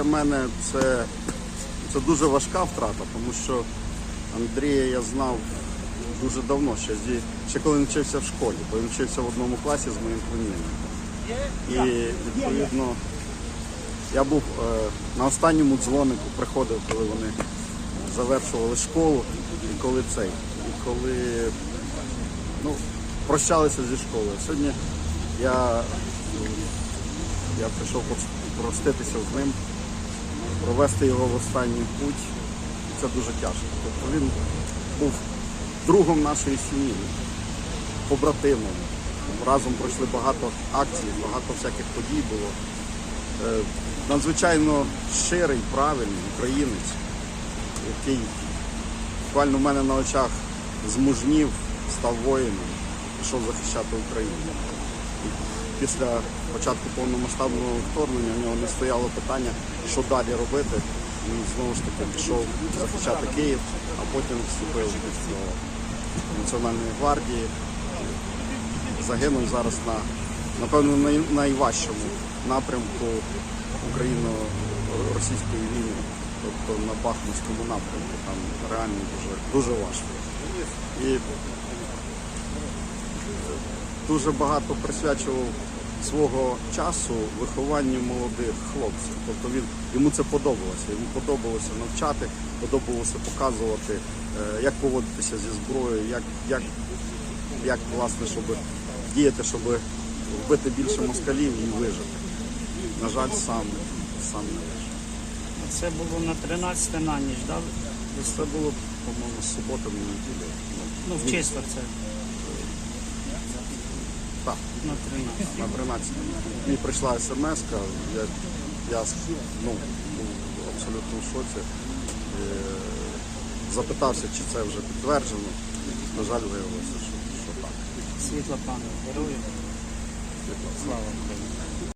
для мене це, це дуже важка втрата, тому що Андрія я знав дуже давно, ще, ще коли він вчився в школі, бо він вчився в одному класі з моїм племінником. І відповідно я був е, на останньому дзвонику, приходив, коли вони завершували школу, і коли цей, і коли ну, прощалися зі школою. Сьогодні я, я прийшов проститися з ним, провести його в останній путь. Це дуже тяжко. Тобто він був другом нашої сім'ї, побратимом. Разом пройшли багато акцій, багато всяких подій було. Е, Надзвичайно щирий, правильний українець, який буквально в мене на очах змужнів, став воїном, пішов захищати Україну. Після початку повномасштабного вторгнення в нього не стояло питання, що далі робити. Він знову ж таки пішов захищати Київ, а потім вступив до Національної гвардії. Загинув зараз на, напевно, най- найважчому напрямку україно-російської війни, тобто на Бахмутському напрямку. Там реально дуже, дуже важко. І дуже багато присвячував свого часу вихованню молодих хлопців. Тобто він йому це подобалося. Йому подобалося навчати, подобалося показувати, е, як поводитися зі зброєю, як, як, як власне, щоб діяти, щоб вбити більше москалів і вижити. На жаль, сам, сам не вижив. Це було на 13 на ніч, да? Це було, по-моєму, на неділю. Ну, в четвер це Так, на 13. на 13. Мені прийшла смс, я, я ну, був абсолютно в шоці. І, Запитався, чи це вже підтверджено. На жаль, виявилося, що, що так. Світла пане, герою. Слава Україні.